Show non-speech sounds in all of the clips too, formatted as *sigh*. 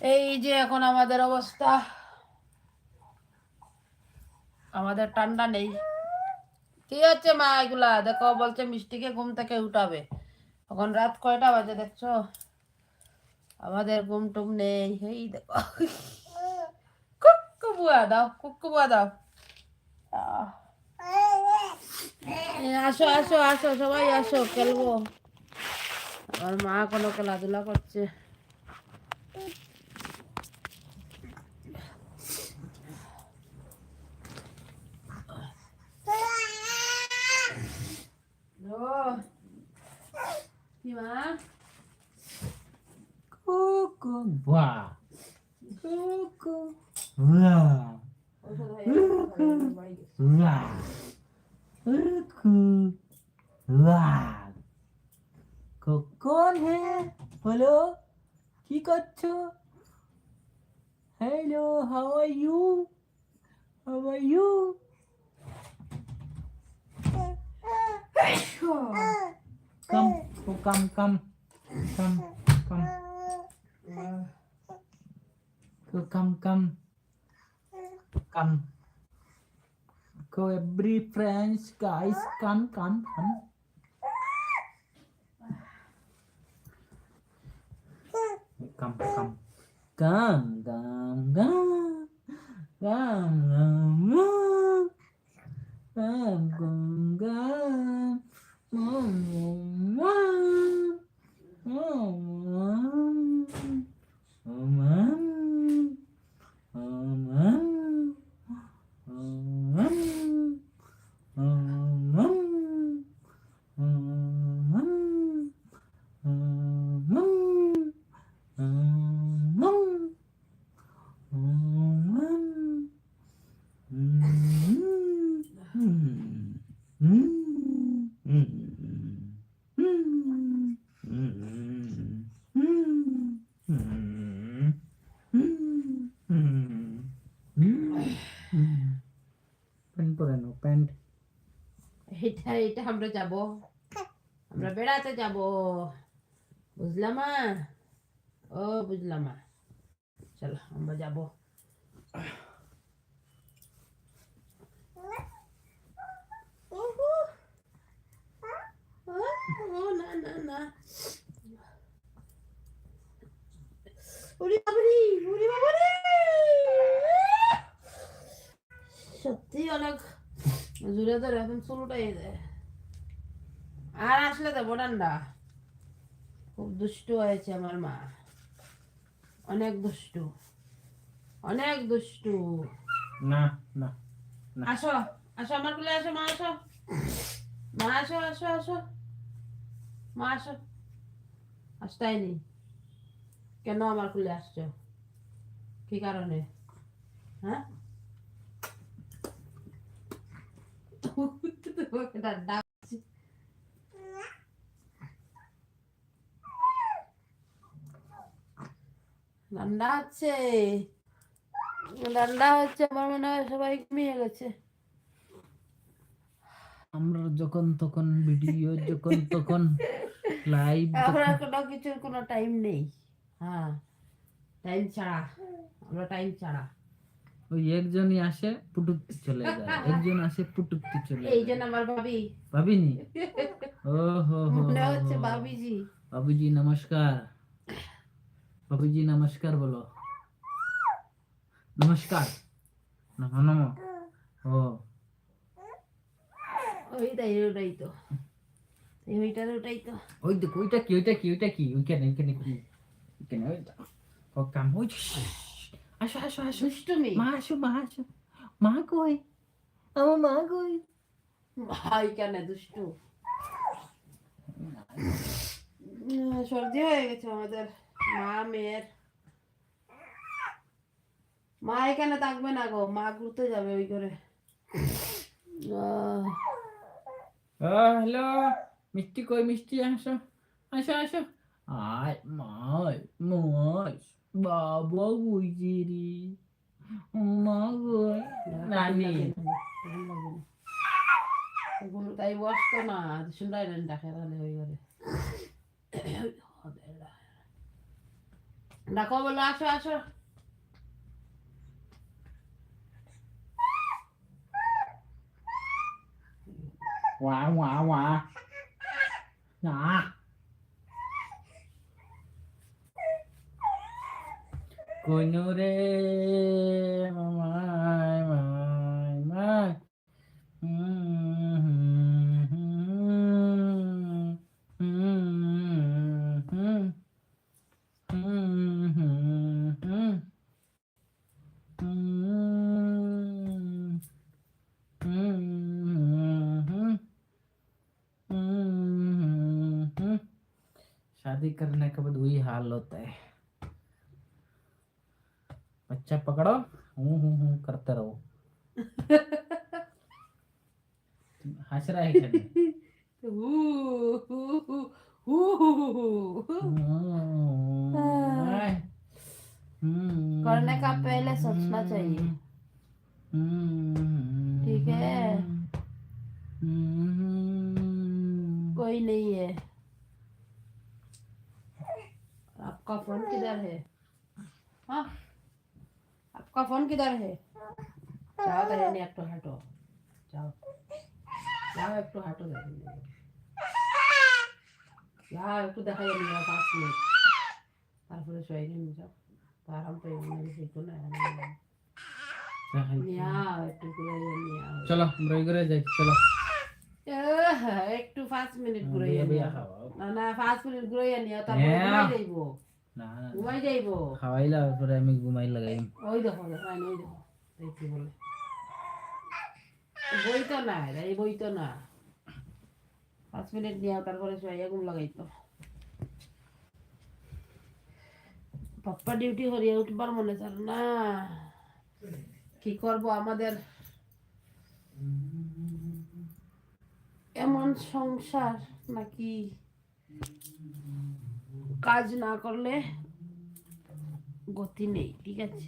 এই যে এখন আমাদের অবস্থা। আমাদের ঠান্ডা নেই। কি হচ্ছে মা এগুলা? দেখো, বলছে মিষ্টিকে ঘুম থেকে উঠাবে। এখন রাত কয়টা বাজে দেখছ? আমাদের ঘুম টুম নেই। এই দেখো। কুক্কু বুয়া দাও, কুক্কু বুয়া দাও। আসো আসো আসো, সবাই আসো, খেলব। আমার মা কোনো খেলাধুলা করছে। ও, কি মা কুকু বা কুকু বা ওষুধ হয়ে গেছে, বাড়ি গেছে। বা কুকু বা কখন হে বলো কি করছ hello how are you how are you come oh, come come come come Go, come, come. Come. Go, every friends, guys, come, come, come. Come, come. Come, come, come. Come, come, Gum, gum, আমরা যাব। আমরা বেড়াতে যাব। বুঝলাম ও, বুঝলাম চলো, আমরা যাব। সত্যি অনেক জুড়ে ধরে এখন চুলটাই দেয় আর আসলে দেবো ঠান্ডা খুব দুষ্টু হয়েছে আমার মা। অনেক দুষ্টু। অনেক দুষ্টু। না না। আসো আসো আমার কুলে আসো মা আসো। মা আসো আসো আসো। মা আসো। আসতেই নি কেন আমার কুলে আসছো? কি কারণে? হ্যাঁ? তোমাকে ঠান্ডা হচ্ছে ঠান্ডা হচ্ছে আমার মনে হয় সবাই ঘুমিয়ে গেছে। আমরা যখন তখন ভিডিও যখন তখন লাইভ কোনো কিছুর কোনো টাইম নেই। হ্যাঁ টাইম ছাড়া। আমরা টাইম ছাড়া। ওই একজনই আসে পুটুকতে চলে যায়। একজন আসে পুটুকতে চলে যায়। জন্য আমার ভাবি। ভাবিনি? *laughs* ও হো হো মনে হচ্ছে হো। ভাবিজি নমস্কার। নমস্কার বলো। নমস্কার। নমো নমো ও। ওইটাই ওটাই তো। ওইটার ওটাই তো। ওই দেখো ওইটা কি ওইটা কি ওইটা কি? ওইখানে ওইখানে কি? ওইখানে ওইটা ও কাম ওই আসো আসো আসো। দুষ্টুমি। মা আসো মা আসো। মা কই? আমার মা কই? ভাই কেন দুষ্টু? সর্দি হয়ে গেছে আমাদের। মা মেয়ের। মা এখানে থাকবে না গো মা ঘুরতে যাবে ওই করে হ্যালো মিষ্টি কই মিষ্টি আসো আসো আসো। আয় মাই মাই বাবা বুঝি রে মা কই নানি। তাই বসতো না শুনলাই ডাকে তাহলে ওই করে ডাকো বলো আসো আসো ওয়া ওয়া ওয়া না কোনো রে মামাই মাই शादी करने के बाद वही हाल होता है बच्चा पकड़ो हूँ हूँ हूँ करते रहो हंस रहा है नहीं? हू। हम्म, हम्म, करने का पहले सोचना चाहिए। आपका फोन किधर है हाँ आपका फोन किधर है जाओ तो नहीं एक तो हटो जाओ जाओ एक तो हटो যাও একটু দেখা যাবে না পাঁচ মিনিট তারপরে শুয়ে নিয়ে যাও তো আরাম পেয়ে গেলে সেটু না নিয়ে আও একটু ঘুরে নিয়ে আও চলো আমরা ওই করে যাই চলো আহ, একটু পাঁচ মিনিট ঘুরে বিয়া নিয়ে বিয়া আও। খাওয়াও না না পাঁচ মিনিট ঘুরে নিয়ে আও, তারপরে হ্যাঁ। ঘুমাই যাইব না না ঘুমাই যাইব। খাওয়াইলা পরে আমি ঘুমাই লাগাই ওই দেখো দেখো ওই দেখো বলে। বই তো না এই বই তো না। পাঁচ মিনিট নিয়ে তারপরে শুয়ে ঘুম লাগাইতো। পাপ্পা ডিউটি হরিয়ে উঠবার মনে চাল না। কি করব আমাদের? এমন সংসার নাকি? কাজ না করলে গতি নেই ঠিক আছে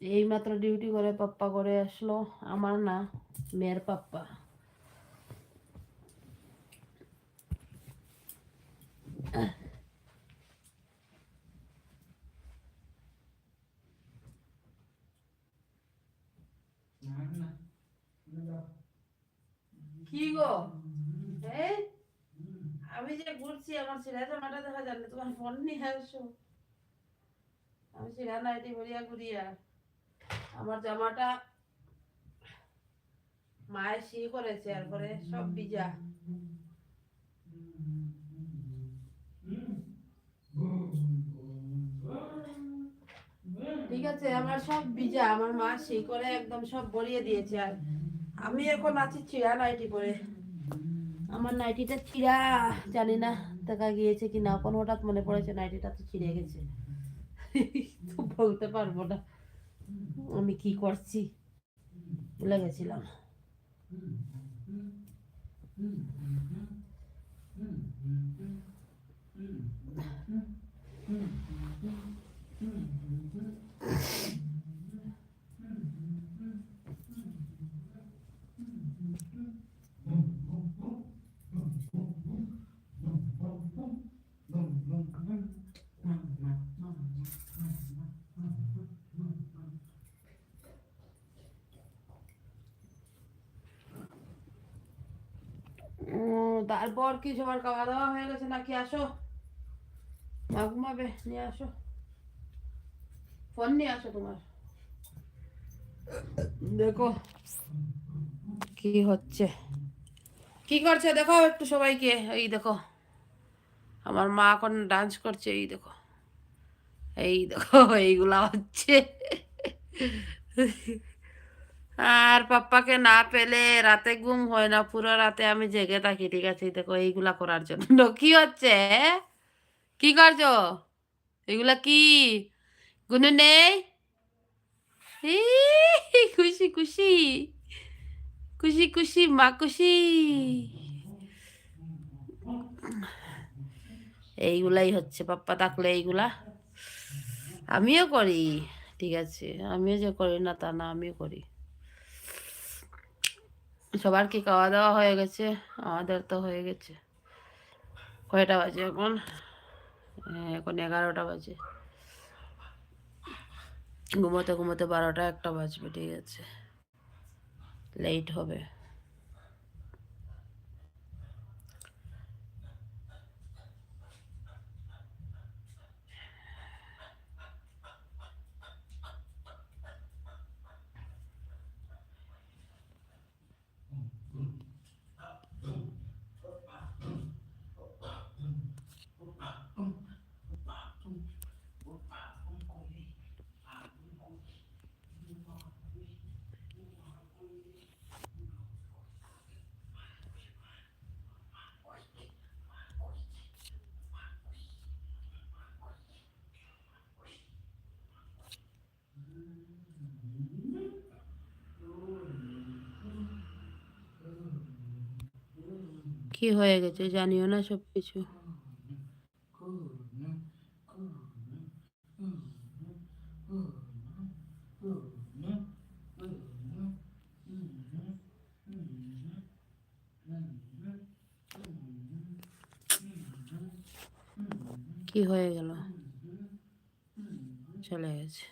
এই মাত্র ডিউটি করে পাপ্পা করে আসলো আমার না মেয়ের পাপ্পা কি গো এই আমি যে ঘুরছি আমার ছেলে জামাটা দেখা যাচ্ছে তোমার ফোন নিয়ে আসো। আমি ছেলে ঘুরিয়া, আমার জামাটা মায়ের সি করেছে সব ঠিক আছে, আমার সব ভিজা, আমার মা সি করে একদম সব ভরিয়ে দিয়েছে, আর আমি এখন আছি চিড়া নাইটি পরে। আমার নাইটিটা ছিঁড়া জানি না দেখা গিয়েছে কি না কোনো হঠাৎ মনে পড়েছে নাইটিটা তো ছিঁড়ে গেছে। তো বলতে পারব না, আমি কি করছি? ভুলে গেছিলাম। তারপর কি সবার খাওয়া দাওয়া হয়ে গেছে নাকি? আসো। মা ঘুমাবে, নিয়ে আসো। ফোন নিয়ে আসো তোমার। দেখো কি হচ্ছে। কি করছে দেখো একটু সবাইকে। এই দেখো, আমার মা এখন ডান্স করছে, এই দেখো। এই দেখো, এইগুলা হচ্ছে। আর পাপ্পাকে না পেলে রাতে ঘুম হয় না, পুরো রাতে আমি জেগে থাকি, ঠিক আছে? দেখো, এইগুলা করার জন্য। *laughs* কি হচ্ছে? কি করছ? এগুলা কি? গুনু নেই? খুশি খুশি। খুশি খুশি, মা খুশি। এইগুলাই হচ্ছে পাপ্পা থাকলে এইগুলা। আমিও করি, ঠিক আছে? আমিও যে করি না তা না, আমিও করি। সবার কি খাওয়া দাওয়া হয়ে গেছে? আমাদের তো হয়ে গেছে। কয়টা বাজে এখন? এখন এগারোটা বাজে। ঘুমোতে ঘুমোতে বারোটা একটা বাজবে, ঠিক আছে। লেট হবে। কি হয়ে গেছে জানিও না সব কিছু কি হয়ে গেল? চলে গেছে।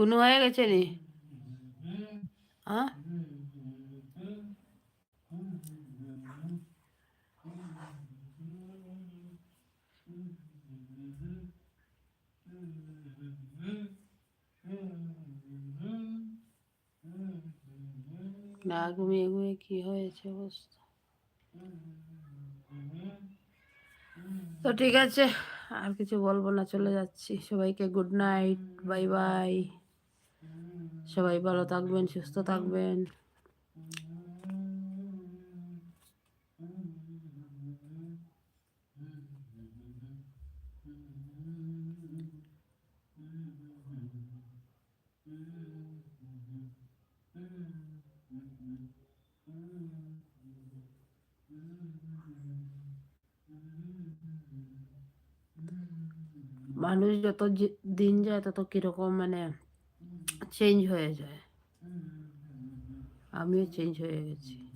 গুনু হয়ে গেছে নি? হ্যাঁ না ঘুমিয়ে ঘুমিয়ে কি হয়েছে অবস্থা? তো ঠিক আছে আর কিছু বলব না চলে যাচ্ছি। সবাইকে গুড নাইট বাই বাই সবাই ভালো থাকবেন সুস্থ থাকবেন। মানুষ যত দিন যায় তত কীরকম মানে চেঞ্জ হয়ে যায়। আমিও চেঞ্জ হয়ে গেছি।